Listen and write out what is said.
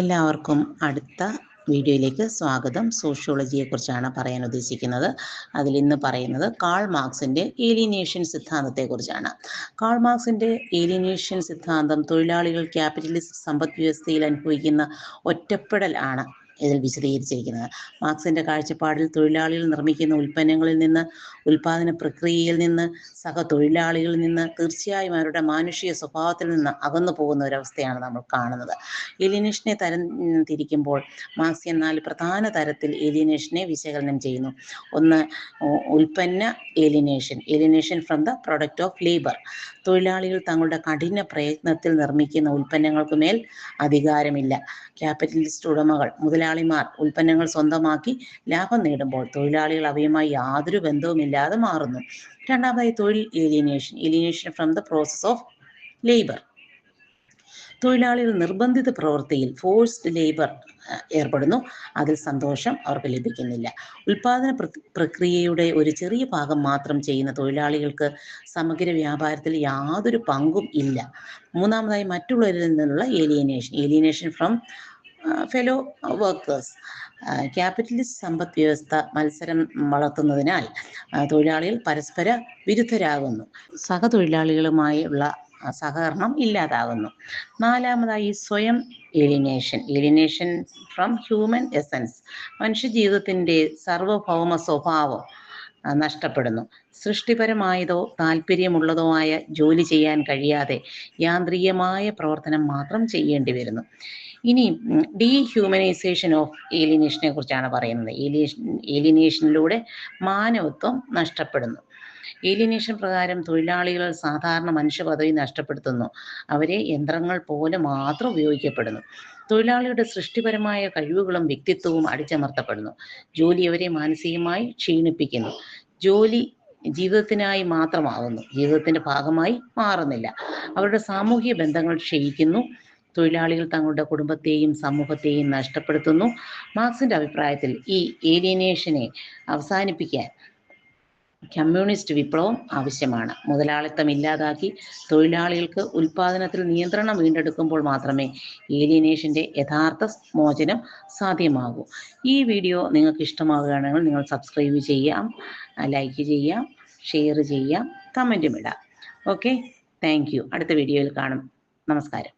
എല്ലാവർക്കും അടുത്ത വീഡിയോയിലേക്ക് സ്വാഗതം. സോഷ്യോളജിയെക്കുറിച്ചാണ് പറയാൻ ഉദ്ദേശിക്കുന്നത്. അതിൽ ഇന്ന് പറയുന്നത് കാൾ മാർക്സിന്റെ ഏലിയനേഷൻ സിദ്ധാന്തത്തെക്കുറിച്ചാണ്. കാൾ മാർക്സിന്റെ ഏലിയനേഷൻ സിദ്ധാന്തം തൊഴിലാളികൾ ക്യാപിറ്റലിസ്റ്റ് സമ്പദ് വ്യവസ്ഥയിൽ അനുഭവിക്കുന്ന ഒറ്റപ്പെടൽ ആണ്. ഇതിൽ വിശദീകരിച്ചിരിക്കുന്നത്. മാർക്സിന്റെ കാഴ്ചപ്പാടിൽ തൊഴിലാളികൾ നിർമ്മിക്കുന്ന ഉൽപ്പന്നങ്ങളിൽ നിന്ന് ഉൽപാദന പ്രക്രിയയിൽ നിന്ന് സഹ തൊഴിലാളികളിൽ നിന്ന് തീർച്ചയായും അവരുടെ മാനുഷിക സ്വഭാവത്തിൽ നിന്ന് അകന്നു പോകുന്ന ഒരവസ്ഥയാണ് നമ്മൾ കാണുന്നത്. എലിനേഷനെ തരം തിരിക്കുമ്പോൾ മാർക്സിയൻ നാല് പ്രധാന തരത്തിൽ എലിനേഷനെ വിശകലനം ചെയ്യുന്നു. ഒന്ന് ഉൽപ്പന്ന alienation. Alienation from the product of labour. തൊഴിലാളികൾ തങ്ങളുടെ കഠിന പ്രയത്നത്തിൽ നിർമ്മിക്കുന്ന ഉൽപ്പന്നങ്ങൾക്ക് മേൽ അധികാരമില്ല. ക്യാപിറ്റലിസ്റ്റ് ഉടമകൾ മുതലാളിമാർ ഉൽപ്പന്നങ്ങൾ സ്വന്തമാക്കി ലാഭം നേടുമ്പോൾ തൊഴിലാളികൾ അവയുമായി യാതൊരു ബന്ധവുമില്ലാതെ മാറുന്നു. രണ്ടാമതായി തൊഴിൽ alienation alienation from the process of labour തൊഴിലാളികൾ നിർബന്ധിത പ്രവൃത്തിയിൽ ഫോഴ്സ്ഡ് ലേബർ ഏർപ്പെടുന്നു. അതിൽ സന്തോഷം അവർക്ക് ലഭിക്കുന്നില്ല. ഉൽപാദന പ്രക്രിയയുടെ ഒരു ചെറിയ ഭാഗം മാത്രം ചെയ്യുന്ന തൊഴിലാളികൾക്ക് സമഗ്ര വ്യാപാരത്തിൽ യാതൊരു പങ്കും ഇല്ല. മൂന്നാമതായി മറ്റുള്ളവരിൽ നിന്നുള്ള alienation alienation from fellow workers capitalist സമ്പദ് വ്യവസ്ഥ മത്സരം വളർത്തുന്നതിനാൽ തൊഴിലാളികൾ പരസ്പര വിരുദ്ധരാകുന്നു. സഹതൊഴിലാളികളുമായുള്ള സഹകരണം ഇല്ലാതാകുന്നു. നാലാമതായി സ്വയം alienation alienation from human essence മനുഷ്യ ജീവിതത്തിന്റെ സാർവഭൗമ സ്വഭാവം നഷ്ടപ്പെടുന്നു. സൃഷ്ടിപരമായതോ താല്പര്യമുള്ളതോ ആയ ജോലി ചെയ്യാൻ കഴിയാതെ യാന്ത്രികമായ പ്രവർത്തനം മാത്രം ചെയ്യേണ്ടി വരുന്നു ഇനി ഡീഹ്യൂമനൈസേഷൻ ഓഫ് ഏലിനേഷനെ കുറിച്ചാണ് പറയുന്നത്. ഏലിയേഷൻ ഏലിനേഷനിലൂടെ മാനവത്വം നഷ്ടപ്പെടുന്നു. ഏലിനേഷൻ പ്രകാരം തൊഴിലാളികൾ സാധാരണ മനുഷ്യ പദവി നഷ്ടപ്പെടുത്തുന്നു. അവരെ യന്ത്രങ്ങൾ പോലെ മാത്രം ഉപയോഗിക്കപ്പെടുന്നു. തൊഴിലാളിയുടെ സൃഷ്ടിപരമായ കഴിവുകളും വ്യക്തിത്വവും അടിച്ചമർത്തപ്പെടുന്നു. ജോലി അവരെ മാനസികമായി ക്ഷീണിപ്പിക്കുന്നു. ജോലി ജീവിതത്തിനായി മാത്രമാകുന്നു. ജീവിതത്തിന്റെ ഭാഗമായി മാറുന്നില്ല. അവരുടെ സാമൂഹിക ബന്ധങ്ങൾ ക്ഷയിക്കുന്നു. തൊഴിലാളികൾ തങ്ങളുടെ കുടുംബത്തെയും സമൂഹത്തെയും നഷ്ടപ്പെടുത്തുന്നു. മാർക്സിന്റെ അഭിപ്രായത്തിൽ ഈ ഏലിയനേഷനെ അവസാനിപ്പിക്കാൻ കമ്മ്യൂണിസ്റ്റ് വിപ്ലവം ആവശ്യമാണ്. മുതലാളിത്തം ഇല്ലാതാക്കി തൊഴിലാളികൾക്ക് ഉൽപാദനത്തിൽ നിയന്ത്രണം വീണ്ടെടുക്കുമ്പോൾ മാത്രമേ ഏലിയനേഷന്റെ യഥാർത്ഥ മോചനം സാധ്യമാകൂ. ഈ വീഡിയോ നിങ്ങൾക്ക് ഇഷ്ടമാവുകയാണെങ്കിൽ നിങ്ങൾ സബ്സ്ക്രൈബ് ചെയ്യാം ലൈക്ക് ചെയ്യാം ഷെയർ ചെയ്യാം കമന്റും ഇടാം. ഓക്കെ താങ്ക് അടുത്ത വീഡിയോയിൽ കാണും. നമസ്കാരം.